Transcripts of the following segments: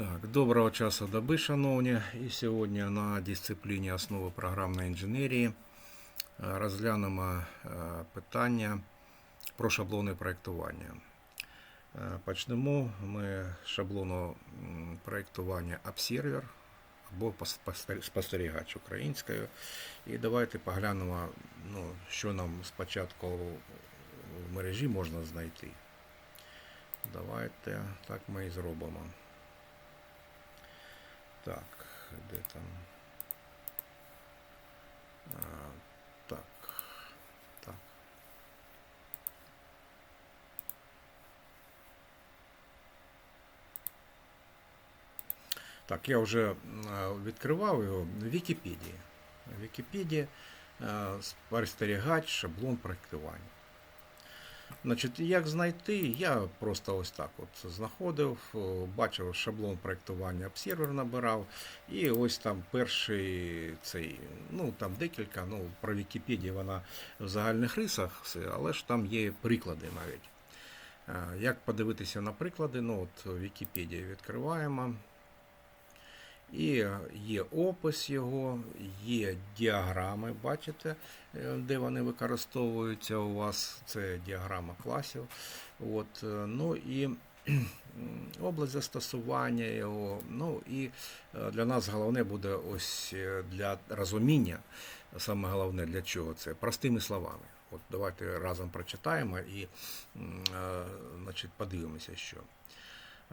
Так, доброго часу доби, шановні. І сьогодні на дисципліні основи програмної інженерії е, розглянемо е, питання про шаблони проєктування. Е, Почнемо ми з шаблону проєктування Observer або спостерігач українською. І давайте поглянемо, ну, що нам спочатку в мережі можна знайти. Давайте так ми і зробимо. Так, де там? А, так. Так. Так, я вже м, а, відкривав його в Вікіпедії. В Вікіпедії а, спостерігач, шаблон проєктування. Значить, як знайти, я просто ось так от знаходив, бачив шаблон проєктування обсервер набирав, і ось там перший цей, ну там декілька, ну про Вікіпедію вона в загальних рисах, але ж там є приклади навіть. Е, Як подивитися на приклади, ну от Вікіпедію відкриваємо. І є опис його, є діаграми, бачите, е, де вони використовуються у вас. Це діаграма класів. От, е, ну і область застосування його. Ну і е, для нас головне буде ось для розуміння, саме головне для чого це простими словами. От давайте разом прочитаємо і значить, подивимося, що.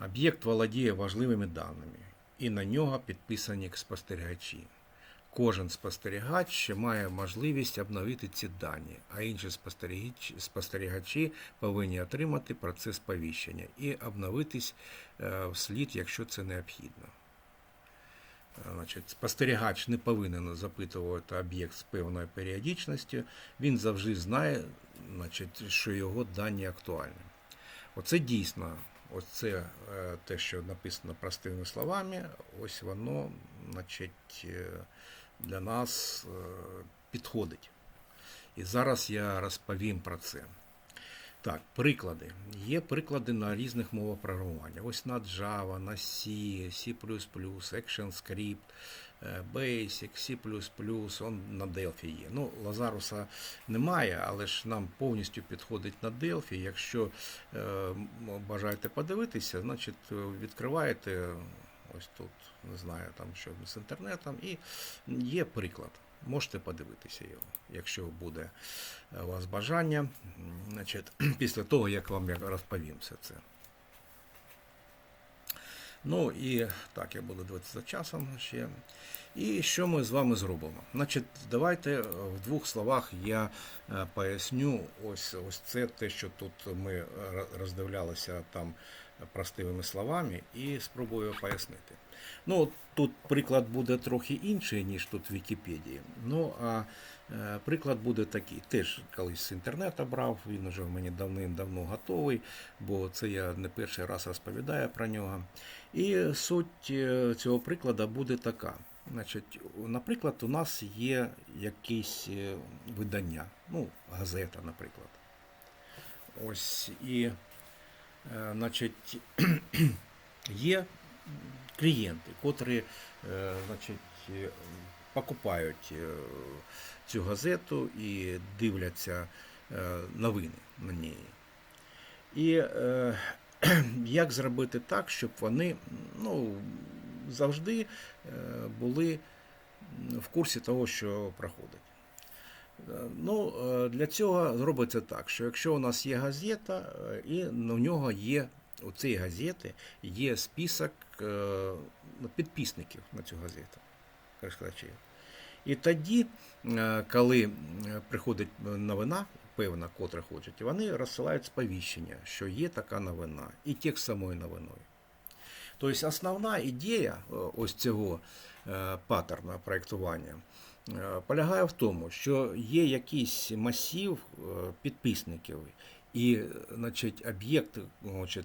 Об'єкт володіє важливими даними, і на нього підписані спостерігачі. Кожен спостерігач ще має можливість обновити ці дані, а інші спостерігачі, повинні отримати процес сповіщення і обновитись е, вслід, якщо це необхідно. Е, Значить, спостерігач не повинен запитувати об'єкт з певною періодичністю, він завжди знає, значить, що його дані актуальні. Оце дійсно, ось це е, те, що написано простими словами, ось воно, значить, е, для нас е, підходить. І зараз я розповім про це. Так, приклади. Є приклади на різних мовах програмування. Ось на Java, на C, C++, ActionScript, е, Basic, C++, он на Delphi є. Ну, Лазаруса немає, але ж нам повністю підходить на Delphi. Якщо е, бажаєте подивитися, значить е, відкриваєте ось тут, не знаю, там що з інтернетом, і є приклад. Можете подивитися його, якщо буде е, у вас бажання, значить, після того, як вам я розповім все це. Ну і так, я буду дивитися за часом ще. І що ми з вами зробимо? Значить, давайте е, в двох словах я е, поясню ось, ось це те, що тут ми е, роздивлялися там простими словами, і спробую пояснити. Ну, тут приклад буде трохи інший, ніж тут в Вікіпедії. Ну, а приклад буде такий. Теж колись з інтернету брав, він уже в мені давним-давно готовий, бо це я не перший раз розповідаю про нього. І суть е, цього прикладу буде така. Значить, наприклад, у нас є якесь е, видання, ну, газета, наприклад. Ось і, е, значить, є клієнти, котрі е, значить, е, покупають е, цю газету і дивляться е, новини на ній. І е, як зробити так, щоб вони ну, завжди були в курсі того, що проходить. Ну, для цього робиться так, що якщо у нас є газета, і у нього є у цієї газети є список підписників на цю газету, користувачів. І тоді, е, коли е, приходить новина, певна, котра хочуть, вони розсилають сповіщення, що є така новина, і текст самою новиною. Тобто основна ідея е, ось цього е, паттерна проєктування е, полягає в тому, що є якийсь масив е, підписників, і е, значить, об'єкт,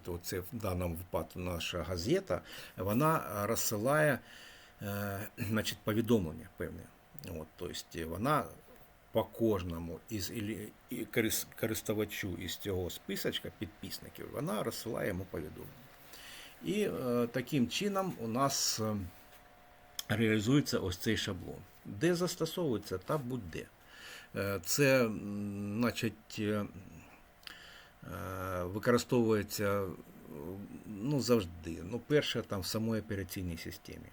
оце в даному випадку наша газета, вона розсилає е, значить, повідомлення певне. От, тобто вона по кожному із користувачу із цього списочка підписників, вона розсилає йому повідомлення. І е, таким чином у нас е, реалізується ось цей шаблон. Де застосовується та будь-де. Е, Це, значить, е, використовується ну, завжди. Ну, перше, там в самій операційній системі.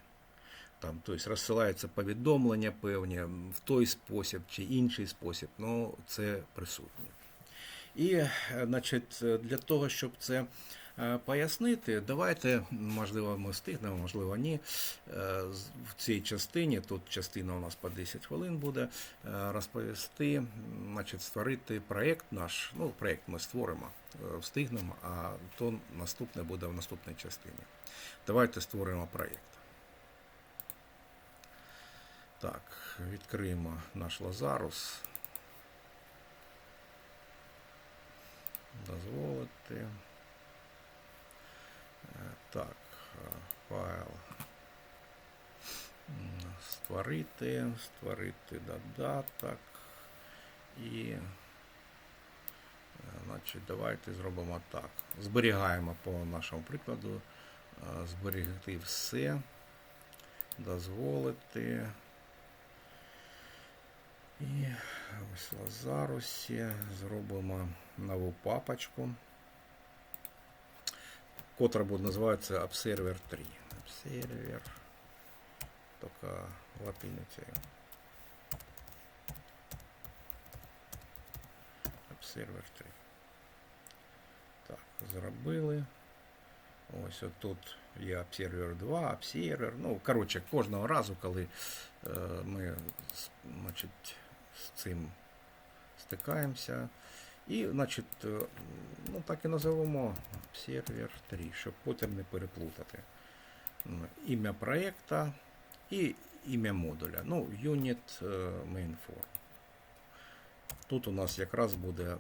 Там, тобто розсилаються повідомлення певні в той спосіб чи інший спосіб, ну це присутнє. І е, значить, для того, щоб це е, пояснити, давайте, можливо, ми встигнемо, можливо, ні. е, В цій частині, тут частина у нас по 10 хвилин буде, розповісти, значить, створити проєкт наш. Ну, проєкт ми створимо, встигнемо, а то наступне буде в наступній частині. Давайте створимо проєкт. Так, відкриємо наш Лазарус. Дозволити. Е, Так, е, файл. Створити, створити додаток. І, е, значить, давайте зробимо так. Зберігаємо по нашому прикладу. Зберегти все. Дозволити. І ось Лазарусі зробимо нову папочку, котра буде називатися Observer 3. Observer, тільки латиницею. Observer 3. Так, зробили. Ось отут є Observer 2, Observer. Ну, коротше, кожного разу, коли е, ми значить, з цим стикаємося. І, значить, е, ну, так і називаємо Observer 3, щоб потім не переплутати. Ім'я проєкта і ім'я модуля. Ну, Unit е, Main Form. Тут у нас якраз буде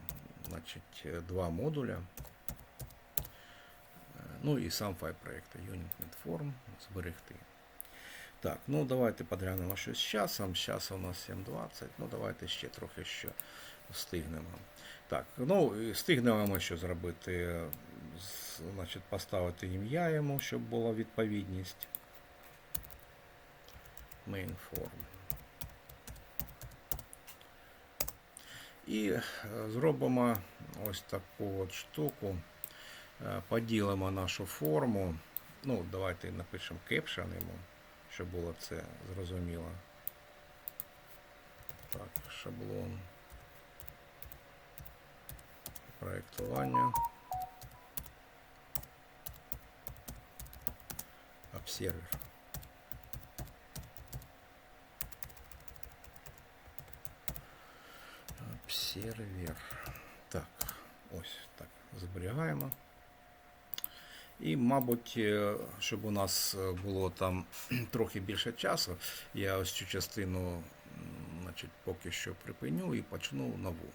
значить, е, два модуля. Е, Ну і сам файл проєкту Unit Main Form зберегти. Так, ну давайте поглянемо щось з часом. Зараз у нас 7.20. Ну давайте ще трохи ще встигнемо. Так, ну встигнемо ми що зробити. Значить, поставити ім'я йому, щоб була відповідність. Main form. І е, зробимо ось таку от штуку. Е, Поділимо нашу форму. Ну, давайте напишемо caption йому, щоб було це зрозуміло. Так, шаблон. Проєктування. Обсервер. Обсервер. Так, ось так. Зберігаємо. І, мабуть, е, щоб у нас е, було там трохи більше часу, я ось цю частину значить, поки що припиню і почну нову.